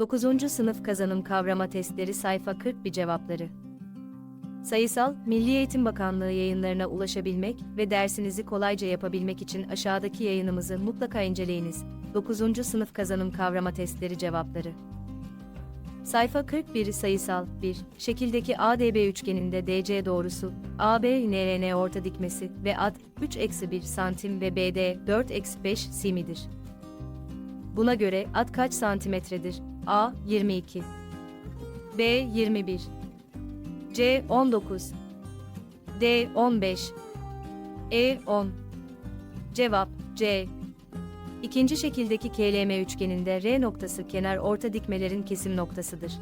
9. Sınıf Kazanım Kavrama Testleri Sayfa 41 Cevapları Sayısal, Milli Eğitim Bakanlığı yayınlarına ulaşabilmek ve dersinizi kolayca yapabilmek için aşağıdaki yayınımızı mutlaka inceleyiniz. 9. Sınıf Kazanım Kavrama Testleri Cevapları Sayfa 41 sayısal 1. Şekildeki ADB üçgeninde DC doğrusu, AB NRN orta dikmesi ve AD 3-1 santim ve BD 4-5 simidir. Buna göre ad kaç santimetredir? A 22 B 21 C 19 D 15 E 10 Cevap C. İkinci şekildeki KLM üçgeninde R noktası kenar orta dikmelerin kesim noktasıdır.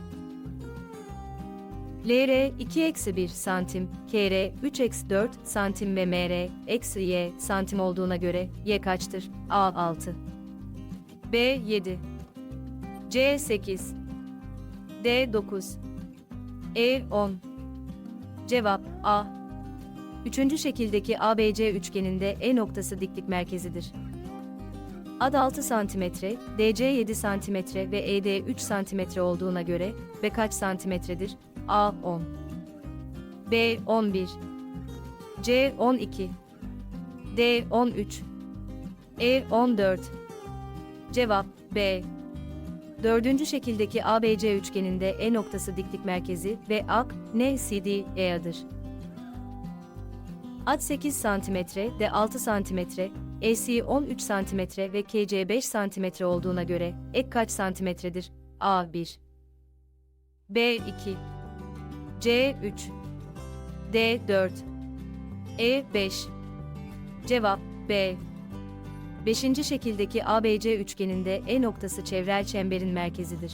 LR 2-1 santim, KR 3-4 santim ve MR eksi Y santim olduğuna göre Y kaçtır? A 6 B 7 C 8 D 9 E 10 Cevap A. Üçüncü şekildeki ABC üçgeninde E noktası diklik merkezidir. AD 6 cm, DC 7 cm ve ED 3 cm olduğuna göre B kaç santimetredir? A 10 B 11 C 12 D 13 E 14 Cevap B. Dördüncü şekildeki ABC üçgeninde E noktası diklik merkezi ve AK, NCD, EA'dır. AD 8 cm, D 6 cm, EC 13 cm ve KC 5 cm olduğuna göre ek kaç santimetredir? A 1 B 2 C 3 D 4 E 5 Cevap B. Beşinci şekildeki ABC üçgeninde E noktası çevrel çemberin merkezidir.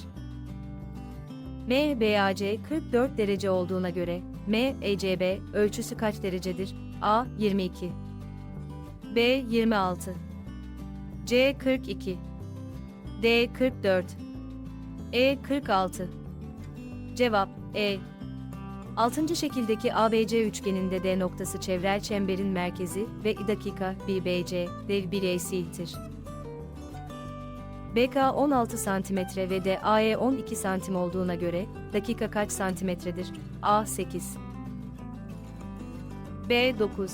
MBAC 44 derece olduğuna göre MECB ölçüsü kaç derecedir? A 22 B 26 C 42 D 44 E 46 Cevap E. Altıncı şekildeki ABC üçgeninde D noktası çevrel çemberin merkezi ve i dakika BBC dev bir AC'tir. BK 16 cm ve DAE 12 cm olduğuna göre dakika kaç santimetredir? A 8 B 9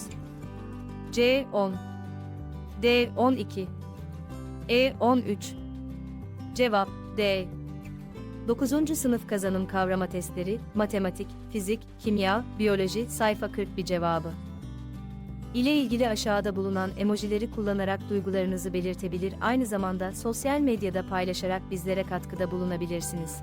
C 10 D 12 E 13 Cevap D 9. sınıf kazanım kavrama testleri, matematik, fizik, kimya, biyoloji, sayfa 41 cevabı. ile ilgili aşağıda bulunan emojileri kullanarak duygularınızı belirtebilir aynı zamanda sosyal medyada paylaşarak bizlere katkıda bulunabilirsiniz.